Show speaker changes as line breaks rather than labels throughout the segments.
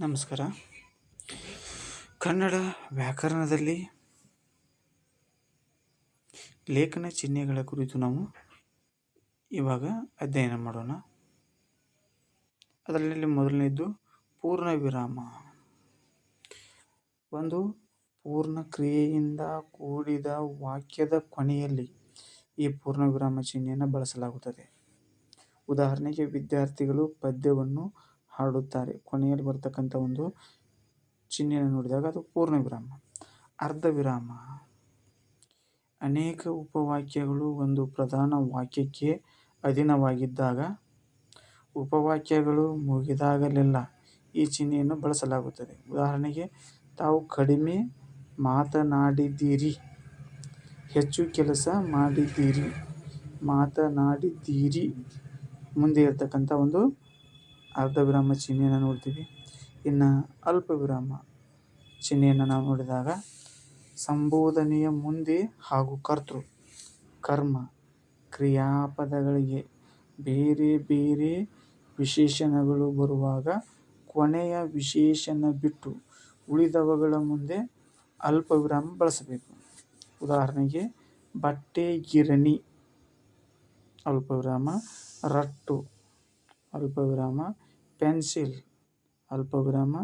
ನಮಸ್ಕಾರ. ಕನ್ನಡ ವ್ಯಾಕರಣದಲ್ಲಿ ಲೇಖನ ಚಿಹ್ನೆಗಳ ಕುರಿತು ನಾವು ಇವಾಗ ಅಧ್ಯಯನ ಮಾಡೋಣ. ಅದರಲ್ಲಿ ಮೊದಲನೇದು ಪೂರ್ಣ ವಿರಾಮ. ಒಂದು ಪೂರ್ಣ ಕ್ರಿಯೆಯಿಂದ ಕೂಡಿದ ವಾಕ್ಯದ ಕೊನೆಯಲ್ಲಿ ಈ ಪೂರ್ಣ ವಿರಾಮ ಚಿಹ್ನೆಯನ್ನು ಬಳಸಲಾಗುತ್ತದೆ. ಉದಾಹರಣೆಗೆ, ವಿದ್ಯಾರ್ಥಿಗಳು ಪದ್ಯವನ್ನು ಹಾಡುತ್ತಾರೆ. ಕೊನೆಯಲ್ಲಿ ಬರ್ತಕ್ಕಂಥ ಒಂದು ಚಿಹ್ನೆಯನ್ನು ನೋಡಿದಾಗ ಅದು ಪೂರ್ಣ ವಿರಾಮ ಅರ್ಧ ವಿರಾಮ ಅನೇಕ ಉಪವಾಕ್ಯಗಳು ಒಂದು ಪ್ರಧಾನ ವಾಕ್ಯಕ್ಕೆ ಅಧೀನವಾಗಿದ್ದಾಗ, ಉಪವಾಕ್ಯಗಳು ಮುಗಿದಾಗಲೆಲ್ಲ ಈ ಚಿಹ್ನೆಯನ್ನು ಬಳಸಲಾಗುತ್ತದೆ. ಉದಾಹರಣೆಗೆ, ತಾವು ಕಡಿಮೆ ಮಾತನಾಡಿದ್ದೀರಿ, ಹೆಚ್ಚು ಕೆಲಸ ಮಾಡಿದ್ದೀರಿ, ಮಾತನಾಡಿದ್ದೀರಿ ಮುಂದೆ ಇರತಕ್ಕಂಥ ಒಂದು ಅರ್ಧ ವಿರಾಮ ಚಿಹ್ನೆಯನ್ನು ನೋಡ್ತೀವಿ. ಇನ್ನು ಅಲ್ಪ ವಿರಾಮ ಚಿಹ್ನೆಯನ್ನು ನಾವು ನೋಡಿದಾಗ ಸಂಬೋಧನೆಯ ಮುಂದೆ ಹಾಗೂ ಕರ್ತೃ, ಕರ್ಮ, ಕ್ರಿಯಾಪದಗಳಿಗೆ ಬೇರೆ ಬೇರೆ ವಿಶೇಷಣಗಳು ಬರುವಾಗ ಕೊನೆಯ ವಿಶೇಷಣ ಬಿಟ್ಟು ಉಳಿದವುಗಳ ಮುಂದೆ ಅಲ್ಪ ವಿರಾಮ ಬಳಸಬೇಕು. ಉದಾಹರಣೆಗೆ, ಬಟ್ಟೆ ಗಿರಣಿ, ಅಲ್ಪ ವಿರಾಮ, ರಟ್ಟು, ಅಲ್ಪ ವಿರಾಮ ಪೆನ್ಸಿಲ್, ಅಲ್ಪವಿರಾಮ,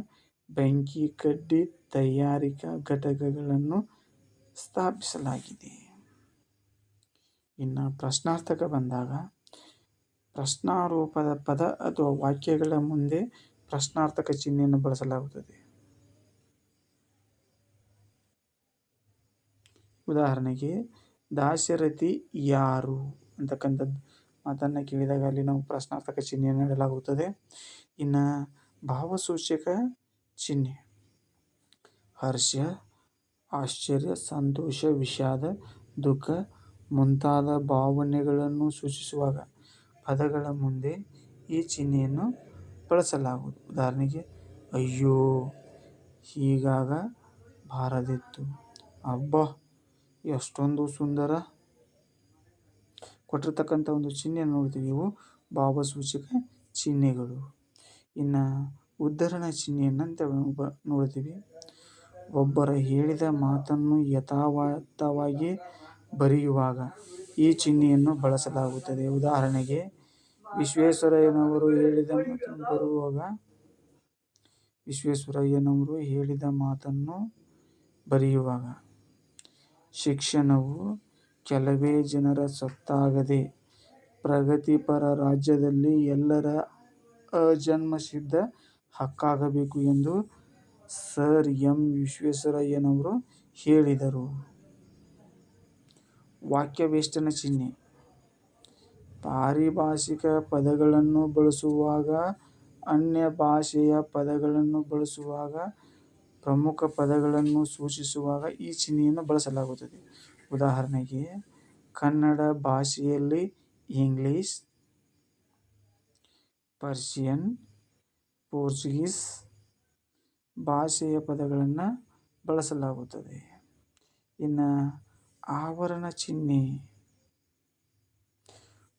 ಬೆಂಕಿ ಕಡ್ಡಿ ತಯಾರಿಕಾ ಘಟಕಗಳನ್ನು ಸ್ಥಾಪಿಸಲಾಗಿದೆ. ಇನ್ನು ಪ್ರಶ್ನಾರ್ಥಕ ಬಂದಾಗ, ಪ್ರಶ್ನಾರೂಪದ ಪದ ಅಥವಾ ವಾಕ್ಯಗಳ ಮುಂದೆ ಪ್ರಶ್ನಾರ್ಥಕ ಚಿಹ್ನೆಯನ್ನು ಬಳಸಲಾಗುತ್ತದೆ. ಉದಾಹರಣೆಗೆ ದಾಶರಥಿ ಯಾರು? ಅಂತಕ್ಕಂಥದ್ದು. ಮಾತನ್ನು ಕೇಳಿದಾಗ ಅಲ್ಲಿ ನಾವು ಪ್ರಶ್ನಾರ್ಥಕ ಚಿಹ್ನೆಯನ್ನು ನೀಡಲಾಗುತ್ತದೆ. ಇನ್ನು ಭಾವಸೂಚಕ ಚಿಹ್ನೆ. ಹರ್ಷ ಆಶ್ಚರ್ಯ, ಸಂತೋಷ, ವಿಷಾದ, ದುಃಖ ಮುಂತಾದ ಭಾವನೆಗಳನ್ನು ಸೂಚಿಸುವಾಗ ಪದಗಳ ಮುಂದೆ ಈ ಚಿಹ್ನೆಯನ್ನು ಬಳಸಲಾಗುವುದು. ಉದಾಹರಣೆಗೆ, ಅಯ್ಯೋ, ಹೀಗಾಗ ಬಾರದಿತ್ತು. ಅಬ್ಬ, ಎಷ್ಟೊಂದು ಸುಂದರ ಕೊಟ್ಟಿರ್ತಕ್ಕಂಥ ಒಂದು ಚಿಹ್ನೆ ನೋಡ್ತೀವಿ ಇವು ಭಾವಸೂಚಕ ಚಿಹ್ನೆಗಳು. ಇನ್ನು ಉದ್ಧರಣ ಚಿಹ್ನೆಯನ್ನಂತ ನೋಡ್ತೀವಿ. ಒಬ್ಬರ ಹೇಳಿದ ಮಾತನ್ನು ಯಥಾವತ್ತವಾಗಿ ಬರೆಯುವಾಗ ಈ ಚಿಹ್ನೆಯನ್ನು ಬಳಸಲಾಗುತ್ತದೆ. ಉದಾಹರಣೆಗೆ, ವಿಶ್ವೇಶ್ವರಯ್ಯನವರು ಹೇಳಿದ ಮಾತನ್ನು ಬರುವಾಗ ವಿಶ್ವೇಶ್ವರಯ್ಯನವರು ಹೇಳಿದ ಮಾತನ್ನು ಬರೆಯುವಾಗ, ಶಿಕ್ಷಣವು ಕೆಲವೇ ಜನರ ಸತ್ತಾಗದೆ ಪ್ರಗತಿಪರ ರಾಜ್ಯದಲ್ಲಿ ಎಲ್ಲರ ಅಜನ್ಮಸಿದ್ಧ ಹಕ್ಕಾಗಬೇಕು ಎಂದು ಸರ್ ಎಂ ವಿಶ್ವೇಶ್ವರಯ್ಯನವರು ಹೇಳಿದರು. ವಾಕ್ಯವೇಷ್ಟನ ಚಿಹ್ನೆ ಪಾರಿಭಾಷಿಕ ಪದಗಳನ್ನು ಬಳಸುವಾಗ, ಅನ್ಯ ಭಾಷೆಯ ಪದಗಳನ್ನು ಬಳಸುವಾಗ, ಪ್ರಮುಖ ಪದಗಳನ್ನು ಸೂಚಿಸುವಾಗ ಈ ಚಿಹ್ನೆಯನ್ನು ಬಳಸಲಾಗುತ್ತದೆ. ಉದಾಹರಣೆಗೆ, ಕನ್ನಡ ಭಾಷೆಯಲ್ಲಿ ಇಂಗ್ಲಿಷ್, ಪರ್ಷಿಯನ್, ಪೋರ್ಚುಗೀಸ್ ಭಾಷೆಯ ಪದಗಳನ್ನು ಬಳಸಲಾಗುತ್ತದೆ. ಇನ್ನು ಆವರಣ ಚಿಹ್ನೆ,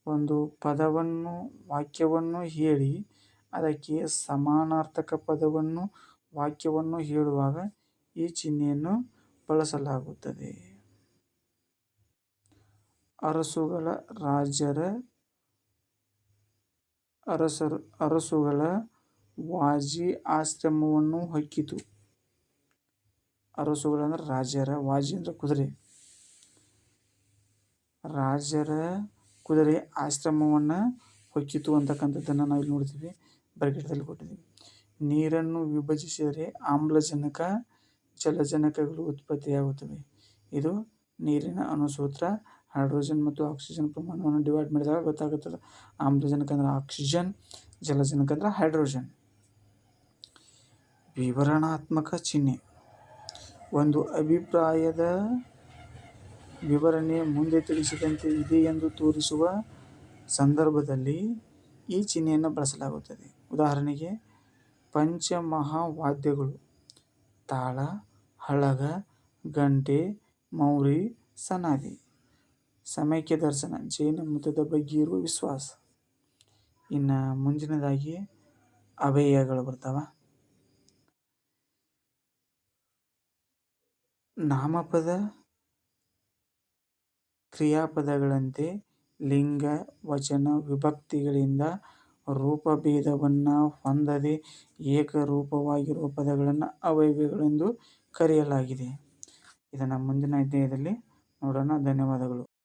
ಒಂದು ಪದವನ್ನು, ವಾಕ್ಯವನ್ನು ಹೇಳಿ, ಅದಕ್ಕೆ ಸಮಾನಾರ್ಥಕ ಪದವನ್ನು, ವಾಕ್ಯವನ್ನು ಹೇಳುವಾಗ ಈ ಚಿಹ್ನೆಯನ್ನು ಬಳಸಲಾಗುತ್ತದೆ. ಅರಸುಗಳ ರಾಜರ ಅರಸರು, ಅರಸುಗಳ ವಾಜಿ ಆಶ್ರಮವನ್ನು ಹೊಕ್ಕಿತು ಅರಸುಗಳಂದ್ರೆ ರಾಜರ ವಾಜಿ ಅಂದ್ರೆ ಕುದುರೆ. ರಾಜರ ಕುದುರೆ ಆಶ್ರಮವನ್ನು ಹೊಕ್ಕಿತು ಅಂತಕ್ಕಂಥದ್ದನ್ನು ನಾವು ಇಲ್ಲಿ ನೋಡ್ತೀವಿ ಬರಗಿಡದಲ್ಲಿ ಕೊಟ್ಟಿದ್ದೀವಿ. ನೀರನ್ನು ವಿಭಜಿಸಿದರೆ ಆಮ್ಲಜನಕ, ಜಲಜನಕಗಳು ಉತ್ಪತ್ತಿಯಾಗುತ್ತವೆ. ಇದು ನೀರಿನ ಅಣುಸೂತ್ರ ಹೈಡ್ರೋಜನ್ ಮತ್ತು ಆಕ್ಸಿಜನ್ ಪ್ರಮಾಣವನ್ನು ಡಿವೈಡ್ ಮಾಡಿದಾಗ ಗೊತ್ತಾಗುತ್ತದೆ. ಆಮ್ಲಜನಕ ಅಂದ್ರೆ ಆಕ್ಸಿಜನ್, ಜಲಜನಕ ಅಂದ್ರೆ ಹೈಡ್ರೋಜನ್. ವಿವರಣಾತ್ಮಕ ಚಿಹ್ನೆ. ಒಂದು ಅಭಿಪ್ರಾಯದ ವಿವರಣೆ ಮುಂದೆ ತಿಳಿಸಿದಂತೆ ಇದೆ ಎಂದು ತೋರಿಸುವ ಸಂದರ್ಭದಲ್ಲಿ ಈ ಚಿಹ್ನೆಯನ್ನು ಬಳಸಲಾಗುತ್ತದೆ. ಉದಾಹರಣೆಗೆ, ಪಂಚಮಹಾವಾದ್ಯಗಳು. ತಾಳ, ಹಳಗ, ಗಂಟೆ, ಮೌರಿ, ಸನಾದಿ. ಸಮೈಕ್ಯ ದರ್ಶನ, ಜೈನ ಮತದ ಬಗ್ಗೆ ಇರುವ ವಿಶ್ವಾಸ. ಇನ್ನು ಮುಂಚಿನದಾಗಿ ಅಭಯಗಳು ಬರ್ತಾವೆ. ನಾಮಪದ ಕ್ರಿಯಾಪದಗಳಂತೆ ಲಿಂಗ, ವಚನ, ವಿಭಕ್ತಿಗಳಿಂದ ರೂಪಭೇದವನ್ನು ಹೊಂದದೆ ಏಕರೂಪವಾಗಿರುವ ಪದಗಳನ್ನು ಅವಯವಗಳೆಂದು ಕರೆಯಲಾಗಿದೆ. ಇದನ್ನು ಮುಂದಿನ ಅಧ್ಯಾಯದಲ್ಲಿ ನೋಡೋಣ. ಧನ್ಯವಾದಗಳು.